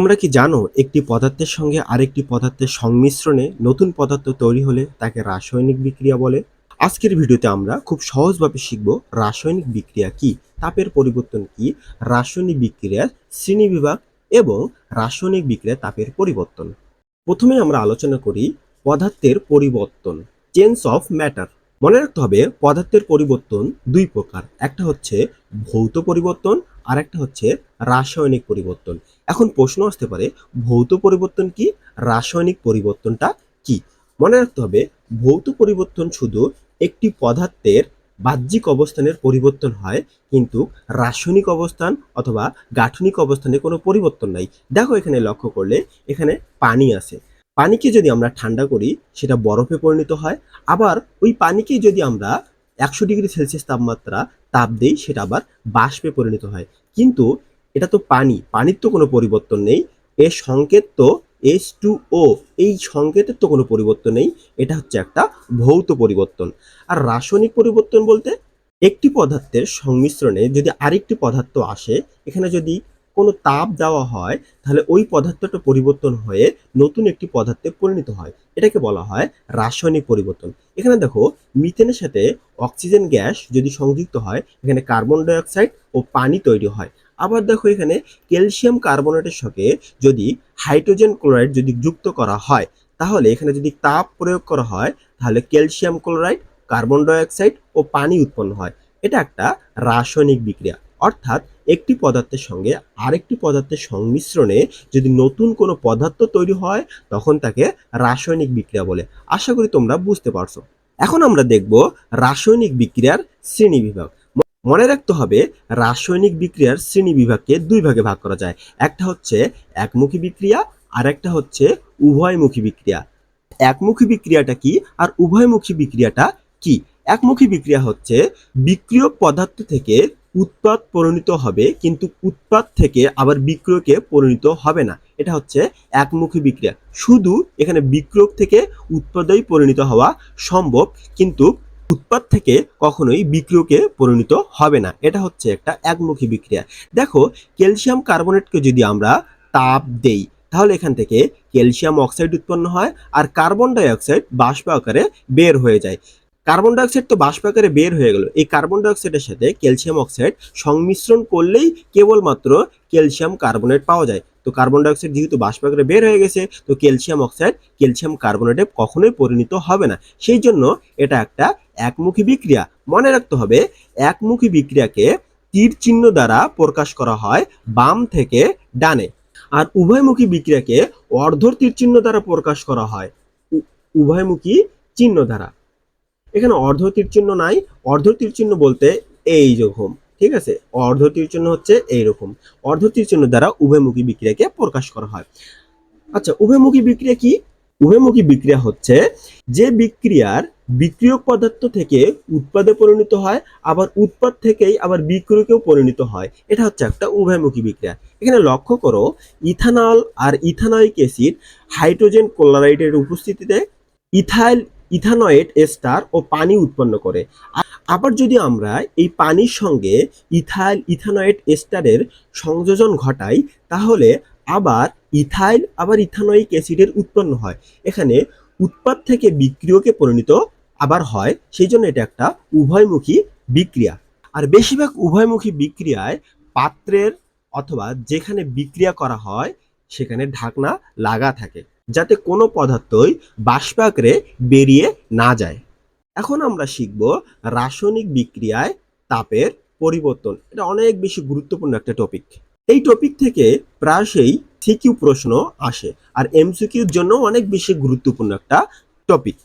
তোমরা কি জানো, একটি পদার্থের সঙ্গে আরেকটি পদার্থের সংমিশ্রণে নতুন পদার্থ তৈরি হলে তাকে রাসায়নিক বিক্রিয়া বলে? আজকের ভিডিওতে আমরা খুব সহজভাবে শিখব রাসায়নিক বিক্রিয়া কি, তাপের পরিবর্তন কি, রাসায়নিক বিক্রিয়ার শ্রেণীবিভাগ এবং রাসায়নিক বিক্রিয়া তাপের পরিবর্তন। প্রথমে আমরা আলোচনা করি পদার্থের পরিবর্তন চেঞ্জ অফ ম্যাটার মনে রাখতে হবে, পদার্থের পরিবর্তন দুই প্রকার। একটা হচ্ছে ভৌত পরিবর্তন আর একটা হচ্ছে রাসায়নিক পরিবর্তন। এখন প্রশ্ন আসতে পারে, ভৌত পরিবর্তন কি? রাসায়নিক পরিবর্তনটা কি? মনে রাখতে হবে, ভৌত পরিবর্তন শুধু একটি পদার্থের বাহ্যিক অবস্থানের পরিবর্তন হয়, কিন্তু রাসায়নিক অবস্থান অথবা গাঠনিক অবস্থানে কোনো পরিবর্তন নাই। দেখো এখানে লক্ষ্য করলে, এখানে পানি আছে। পানিকে যদি আমরা ঠান্ডা করি, সেটা বরফে পরিণত হয়। আবার ওই পানিকে যদি আমরা একশো ডিগ্রি সেলসিয়াস তাপমাত্রা তাপ দেই, সেটা আবার বাষ্পে পরিণত হয়। কিন্তু এটা তো পানি, পানির তো কোনো পরিবর্তন নেই। এ সংকেত তো এস টু ও এই সংকেতের তো কোনো পরিবর্তন নেই। এটা হচ্ছে একটা ভৌত পরিবর্তন। আর রাসায়নিক পরিবর্তন বলতে একটি পদার্থের সংমিশ্রণে যদি আরেকটি পদার্থ আসে, এখানে যদি কোনো তাপ দেওয়া হয়, তাহলে ওই পদার্থটা পরিবর্তন হয়ে নতুন একটি পদার্থে পরিণত হয়। এটাকে বলা হয় রাসায়নিক পরিবর্তন। এখানে দেখো, মিথেনের সাথে অক্সিজেন গ্যাস যদি সংযুক্ত হয়, এখানে কার্বন ডাইঅক্সাইড ও পানি তৈরি হয়। আবার দেখো এখানে ক্যালসিয়াম কার্বনেটের সঙ্গে যদি হাইড্রোজেন ক্লোরাইড যদি যুক্ত করা হয়, তাহলে এখানে যদি তাপ প্রয়োগ করা হয়, তাহলে ক্যালসিয়াম ক্লোরাইড, কার্বন ডাইঅক্সাইড ও পানি উৎপন্ন হয়। এটা একটা রাসায়নিক বিক্রিয়া। অর্থাৎ একটি পদার্থের সঙ্গে আরেকটি পদার্থের সংমিশ্রণে যদি নতুন কোনো পদার্থ তৈরি হয়, তখন তাকে রাসায়নিক বিক্রিয়া বলে। আশা করি তোমরা বুঝতে পারছ। এখন আমরা দেখব রাসায়নিক বিক্রিয়ার শ্রেণি বিভাগ। মনে রাখতে হবে, রাসায়নিক বিক্রিয়ার শ্রেণি বিভাগকে দুই ভাগে ভাগ করা যায়। একটা হচ্ছে একমুখী বিক্রিয়া, আর একটা হচ্ছে উভয়মুখী বিক্রিয়া। একমুখী বিক্রিয়াটা কি, আর উভয়মুখী বিক্রিয়াটা কি? একমুখী বিক্রিয়া হচ্ছে বিক্রিয়ক পদার্থ থেকে উৎপাদ পরিণত হবে, কিন্তু উৎপাদ থেকে আবার বিক্রয়কে পরিণত হবে না। এটা হচ্ছে একমুখী বিক্রিয়া। শুধু এখানে বিক্রিয়ক থেকে উৎপাদেই পরিণত হওয়া সম্ভব, কিন্তু উৎপাদ থেকে কখনোই বিক্রিয়কে পরিণত হবে না। এটা হচ্ছে একটা একমুখী বিক্রিয়া। দেখো, ক্যালসিয়াম কার্বনেটকে যদি আমরা তাপ দেই, তাহলে এখান থেকে ক্যালসিয়াম অক্সাইড উৎপন্ন হয়, আর কার্বন ডাই অক্সাইড বাষ্প আকারে বের হয়ে যায়। কার্বন ডাইঅক্সাইড তো বাষ্প আকারে বের হয়ে গেল। এই কার্বন ডাইঅক্সাইডের সাথে ক্যালসিয়াম অক্সাইড সংমিশ্রণ করলেই কেবলমাত্র ক্যালসিয়াম কার্বনেট পাওয়া যায়। তো কার্বন ডাইঅক্সাইড যেহেতু বাষ্প আকারে বের হয়ে গেছে, তো ক্যালসিয়াম অক্সাইড ক্যালসিয়াম কার্বনেটে কখনোই পরিণত হবে না। সেই জন্য এটা একটা একমুখী বিক্রিয়া। মনে রাখতে হবে, একমুখী বিক্রিয়াকে তীর চিহ্ন দ্বারা প্রকাশ করা হয় বাম থেকে ডানে। আর উভয়মুখী বিক্রিয়াকে অর্ধ তীর চিহ্ন দ্বারা প্রকাশ করা হয় উভয়মুখী চিহ্ন দ্বারা। এখানে অর্ধ চিহ্ন নাই। অর্ধ চিহ্ন বলতে এই রকম ঠিক আছে? অর্ধ চিহ্ন হচ্ছে এইরকম অর্ধ তীর চিহ্ন দ্বারা উভয়মুখী বিক্রিয়াকে প্রকাশ করা হয়। আচ্ছা উভয়মুখী বিক্রিয়া কি? উভয়মুখী বিক্রিয়া হচ্ছে যে বিক্রিয়ার বিক্রিয়ক পদার্থ থেকে উৎপাদে পরিণত হয়, আবার উৎপাদ থেকেই আবার বিক্রিয়কেও পরিণত হয়। এটা হচ্ছে একটা উভয়মুখী বিক্রিয়া। এখানে লক্ষ্য করো, ইথানল আর ইথানয়িক অ্যাসিড হাইড্রোজেন ক্লোরাইডের উপস্থিতিতে ইথাইল ইথানয়েট এস্টার ও পানি উৎপন্ন করে। আবার যদি আমরা এই পানির সঙ্গে ইথাইল ইথানয়েট এস্টারের সংযোজন ঘটাই, তাহলে আবার ইথাইল, আবার ইথানয়িক অ্যাসিডের উৎপন্ন হয়। এখানে উৎপাদ থেকে বিক্রিয়কে পরিণত আবার হয় সেই জন্য এটা একটা উভয়মুখী বিক্রিয়া। আর বেশিরভাগ উভয়মুখী বিক্রিয়ায় পাত্রের অথবা যেখানে বিক্রিয়া করা হয়, সেখানে ঢাকনা লাগা থাকে। যাতে কোনো পদার্থই বাষ্পাকারে বেরিয়ে না যায়। এখন আমরা শিখব রাসায়নিক বিক্রিয়ায় তাপের পরিবর্তন। এটা অনেক বেশি গুরুত্বপূর্ণ একটা টপিক এই টপিক থেকে প্রায়শই সিকিউ প্রশ্ন আসে আর এমসিকিউর জন্য অনেক বেশি গুরুত্বপূর্ণ একটা টপিক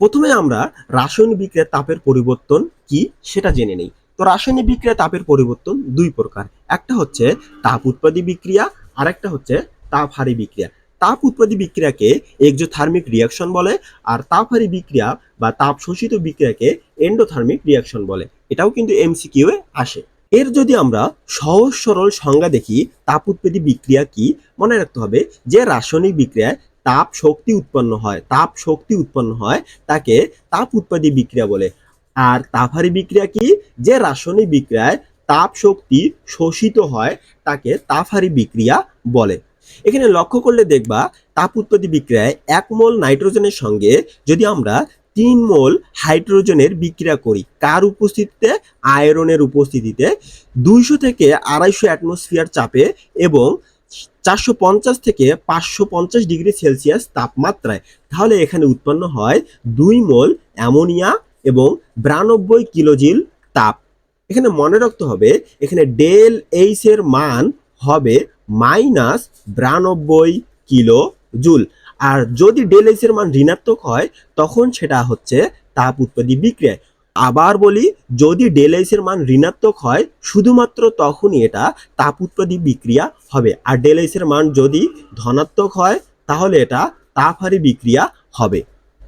প্রথমে আমরা রাসায়নিক বিক্রিয়ার তাপের পরিবর্তন কি সেটা জেনে নেই। তো রাসায়নিক বিক্রিয়া তাপের পরিবর্তন দুই প্রকার। একটা হচ্ছে তাপ উৎপাদী বিক্রিয়া আর একটা হচ্ছে তাপহারী বিক্রিয়া। তাপ উৎপাদী বিক্রিয়াকে এক্সোথার্মিক রিয়াকশন বলে, আর তাপহারী বিক্রিয়া বা তাপ শোষিত বিক্রিয়াকে এন্ডোথার্মিক রিয়াকশন বলে। এটাও কিন্তু এমসিকিউ এ আসে। এর যদি আমরা সহজ সরল সংজ্ঞা দেখি, তাপ উৎপাদী বিক্রিয়া কি, মনে রাখতে হবে যে রাসায়নিক বিক্রিয়ায় তাপ শক্তি উৎপন্ন হয়, তাপ শক্তি উৎপন্ন হয় তাকে তাপ উৎপাদী বিক্রিয়া বলে। আর তাপহারী বিক্রিয়া কি, যে রাসায়নিক বিক্রিয়ায় তাপ শক্তি শোষিত হয় তাকে তাপহারী বিক্রিয়া বলে। এখানে লক্ষ্য করলে দেখবা, তাপ উৎপত্তি বিক্রিয়ায় এক মোল নাইট্রোজেনের সঙ্গে যদি আমরা তিন মোল হাইড্রোজেনের বিক্রিয়া করি, কার উপস্থিতিতে? আয়রনের উপস্থিতিতে। দুইশো থেকে আড়াইশো অ্যাটমসফিয়ার চাপে এবং চারশো পঞ্চাশ থেকে পাঁচশো পঞ্চাশ ডিগ্রি সেলসিয়াস তাপমাত্রায়। তাহলে এখানে উৎপন্ন হয় দুই মোল অ্যামোনিয়া এবং বিরানব্বই কিলোজিল তাপ। এখানে মনে রাখতে হবে, এখানে ডেল এইচ এর মান হবে মাইনাস বিরানব্বই কিলো জুল। আর যদি ডেল এইচ এর মান ঋণাত্মক হয়, তখন সেটা হচ্ছে তাপ উৎপাদী বিক্রিয়ায়। আবার বলি, যদি ডেল এইচ এর মান ঋণাত্মক হয়, শুধুমাত্র তখনই এটা তাপ উৎপাদী বিক্রিয়া হবে। আর ডেল এইচ এর মান যদি ধনাত্মক হয়, তাহলে এটা তাপহারি বিক্রিয়া হবে।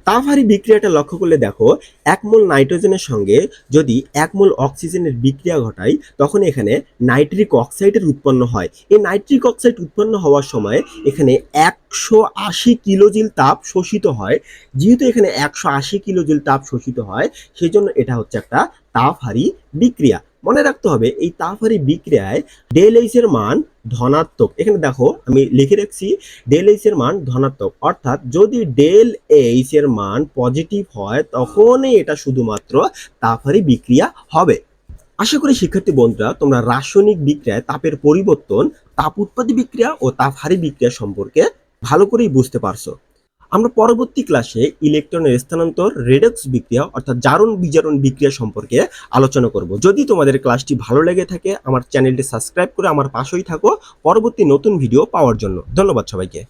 তাপহারি বিক্রিয়াটা লক্ষ্য করলে দেখো, এক মোল নাইট্রোজেনের সঙ্গে যদি এক মোল অক্সিজেনের বিক্রিয়া ঘটাই তখন এখানে নাইট্রিক অক্সাইডের উৎপন্ন হয়। এই নাইট্রিক অক্সাইড উৎপন্ন হওয়ার সময় এখানে একশো আশি কিলোজিল তাপ শোষিত হয়। যেহেতু এখানে একশো আশি কিলোজিল তাপ শোষিত হয় সেই জন্য এটা হচ্ছে একটা তাপহারি বিক্রিয়া। মনে রাখতে হবে, এই তাপহারি বিক্রিয়ায় ডেল এর মান ধনাত্মক। এখানে দেখো, আমি লিখে রাখছি ডেল এইচ এর মান ধনাত্মক। অর্থাৎ যদি ডেল এইচ এর মান পজিটিভ হয়, তখনই এটা শুধুমাত্র তাপহারি বিক্রিয়া হবে। আশা করি শিক্ষার্থী বন্ধুরা, তোমরা রাসায়নিক বিক্রিয়ায় তাপের পরিবর্তন, তাপ উৎপাদী বিক্রিয়া ও তাপহারি বিক্রিয়া সম্পর্কে ভালো করেই বুঝতে পারছ। আমরা পরবর্তী ক্লাসে ইলেকট্রনের স্থানান্তর রেডক্স বিক্রিয়া, অর্থাৎ জারণ বিজারণ বিক্রিয়া সম্পর্কে আলোচনা করব। যদি তোমাদের ক্লাসটি ভালো লেগে থাকে, আমার চ্যানেলটি সাবস্ক্রাইব করে আমার পাশেই থাকো। পরবর্তী নতুন ভিডিও পাওয়ার জন্য। ধন্যবাদ সবাইকে।